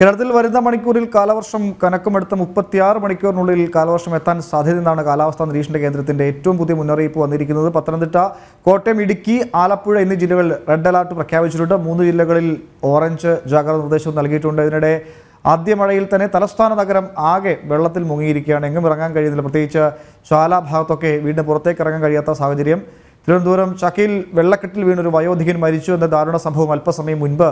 കേരളത്തിൽ വരുന്ന മണിക്കൂറിൽ കാലവർഷം കനക്കുമെടുത്ത മുപ്പത്തിയാറ് മണിക്കൂറിനുള്ളിൽ കാലവർഷം എത്താൻ സാധ്യത എന്നാണ് കാലാവസ്ഥാ നിരീക്ഷണ കേന്ദ്രത്തിന്റെ ഏറ്റവും പുതിയ മുന്നറിയിപ്പ് വന്നിരിക്കുന്നത്. പത്തനംതിട്ട കോട്ടയം ഇടുക്കി ആലപ്പുഴ എന്നീ ജില്ലകളിൽ റെഡ് അലർട്ട് പ്രഖ്യാപിച്ചിട്ടുണ്ട്. മൂന്ന് ജില്ലകളിൽ ഓറഞ്ച് ജാഗ്രത നിർദ്ദേശവും നൽകിയിട്ടുണ്ട്. ഇതിനിടെ ആദ്യ മഴയിൽ തന്നെ തലസ്ഥാന നഗരം ആകെ വെള്ളത്തിൽ മുങ്ങിയിരിക്കുകയാണ്. എങ്ങും ഇറങ്ങാൻ കഴിയുന്നില്ല. പ്രത്യേകിച്ച് ശാലാ ഭാഗത്തൊക്കെ വീടിന് പുറത്തേക്ക് ഇറങ്ങാൻ കഴിയാത്ത സാഹചര്യം. തിരുവനന്തപുരം ചക്കയിൽ വെള്ളക്കെട്ടിൽ വീണൊരു വയോധികൻ മരിച്ചു എന്ന ദാരുണ സംഭവം അല്പസമയം മുൻപ്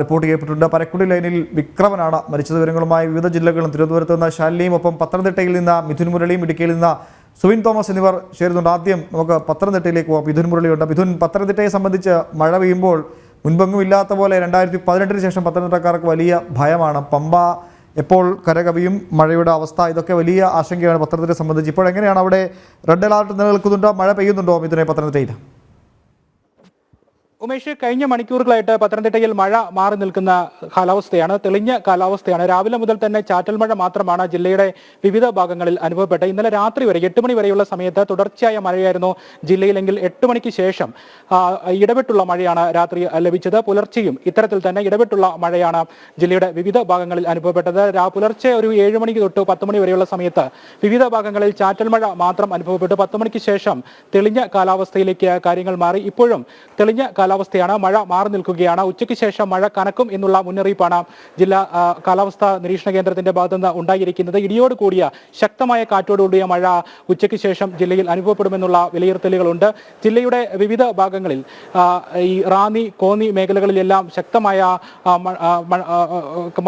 റിപ്പോർട്ട് ചെയ്യപ്പെട്ടിട്ടുണ്ട് പരക്കുടി ലൈനിൽ വിക്രമനാണ് മരിച്ച വിവരങ്ങളുമായി വിവിധ ജില്ലകളിലും തിരുവനന്തപുരത്ത് നിന്ന് ശാലിനിയും ഒപ്പം പത്തനംതിട്ടയിൽ നിന്ന് മിഥുൻ മുരളിയും ഇടുക്കിയിൽ നിന്ന് സുവിൻ തോമസ് എന്നിവർ ചേരുന്നുണ്ട്. ആദ്യം നമുക്ക് പത്തനംതിട്ടയിലേക്ക് പോകാം മിഥുൻ മുരളിയുണ്ട്. മിഥുൻ പത്തനംതിട്ടയെ സംബന്ധിച്ച് മഴ പെയ്യുമ്പോൾ മുൻപെങ്ങും ഇല്ലാത്ത പോലെ രണ്ടായിരത്തി പതിനെട്ടിന് ശേഷം പത്തനംതിട്ടക്കാർക്ക് വലിയ ഭയമാണ്. പമ്പ എപ്പോൾ കരകവിയും മഴയുടെ അവസ്ഥ ഇതൊക്കെ വലിയ ആശങ്കയാണ് പത്തനംതിട്ടയെ സംബന്ധിച്ച്. ഇപ്പോൾ എങ്ങനെയാണ് അവിടെ റെഡ് അലർട്ട് നിലനിൽക്കുന്നുണ്ടോ? മഴ പെയ്യുന്നുണ്ടോ മിഥുനെ പത്തനംതിട്ടയിൽ? ഉമേഷ് കഴിഞ്ഞ മണിക്കൂറുകളായിട്ട് പത്തനംതിട്ടയിൽ മഴ മാറി നിൽക്കുന്ന കാലാവസ്ഥയാണ് തെളിഞ്ഞ കാലാവസ്ഥയാണ്. രാവിലെ മുതൽ തന്നെ ചാറ്റൽ മഴ മാത്രമാണ് ജില്ലയുടെ വിവിധ ഭാഗങ്ങളിൽ അനുഭവപ്പെട്ടത്. ഇന്നലെ രാത്രി വരെ എട്ട് മണി വരെയുള്ള സമയത്ത് തുടർച്ചയായ മഴയായിരുന്നു ജില്ലയിലെങ്കിൽ എട്ട് മണിക്ക് ശേഷം ഇടപെട്ടുള്ള മഴയാണ് രാത്രി ലഭിച്ചത്. പുലർച്ചെയും ഇത്തരത്തിൽ തന്നെ ഇടപെട്ടുള്ള മഴയാണ് ജില്ലയുടെ വിവിധ ഭാഗങ്ങളിൽ അനുഭവപ്പെട്ടത്. പുലർച്ചെ ഒരു ഏഴ് മണിക്ക് തൊട്ട് പത്ത് മണി വരെയുള്ള സമയത്ത് വിവിധ ഭാഗങ്ങളിൽ ചാറ്റൽ മഴ മാത്രം അനുഭവപ്പെട്ടു. പത്ത് മണിക്ക് ശേഷം തെളിഞ്ഞ കാലാവസ്ഥയിലേക്ക് കാര്യങ്ങൾ മാറി. ഇപ്പോഴും തെളിഞ്ഞ കാലാവസ്ഥയാണ്. മഴ മാറി നിൽക്കുകയാണ്. ഉച്ചയ്ക്ക് ശേഷം മഴ കനക്കും എന്നുള്ള മുന്നറിയിപ്പാണ് ജില്ലാ കാലാവസ്ഥാ നിരീക്ഷണ കേന്ദ്രത്തിന്റെ ഭാഗത്തുനിന്ന് ഉണ്ടായിരിക്കുന്നത്. ഇടിയോട് കൂടിയ ശക്തമായ കാറ്റോടുകൂടിയ മഴ ഉച്ചയ്ക്ക് ശേഷം ജില്ലയിൽ അനുഭവപ്പെടുമെന്നുള്ള വിലയിരുത്തലുകളുണ്ട്. ജില്ലയുടെ വിവിധ ഭാഗങ്ങളിൽ ഈ റാന്നി കോന്നി മേഖലകളിലെല്ലാം ശക്തമായ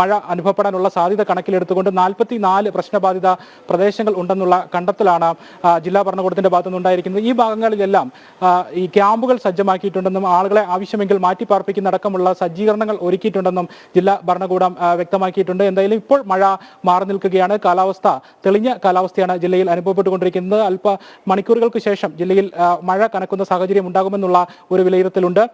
മഴ അനുഭവപ്പെടാനുള്ള സാധ്യത കണക്കിലെടുത്തുകൊണ്ട് നാൽപ്പത്തി നാല് പ്രശ്നബാധിത പ്രദേശങ്ങൾ ഉണ്ടെന്നുള്ള കണ്ടെത്തലാണ് ജില്ലാ ഭരണകൂടത്തിന്റെ ഭാഗത്തുനിന്ന് ഉണ്ടായിരിക്കുന്നത്. ഈ ഭാഗങ്ങളിലെല്ലാം ഈ ക്യാമ്പുകൾ സജ്ജമാക്കിയിട്ടുണ്ടെന്നും ആളുകളെ ആവശ്യമെങ്കിൽ മാറ്റിപ്പാർപ്പിക്കുന്നതടക്കമുള്ള സജ്ജീകരണങ്ങൾ ഒരുക്കിയിട്ടുണ്ടെന്നും ജില്ലാ ഭരണകൂടം വ്യക്തമാക്കിയിട്ടുണ്ട്. എന്തായാലും ഇപ്പോൾ മഴ മാറി നിൽക്കുകയാണ്. കാലാവസ്ഥ തെളിഞ്ഞ കാലാവസ്ഥയാണ് ജില്ലയിൽ അനുഭവപ്പെട്ടുകൊണ്ടിരിക്കുന്നത്. അല്പ മണിക്കൂറുകൾക്ക് ശേഷം ജില്ലയിൽ മഴ കനക്കുന്ന സാഹചര്യം ഉണ്ടാകുമെന്നുള്ള ഒരു വിലയിരുത്തലുണ്ട്.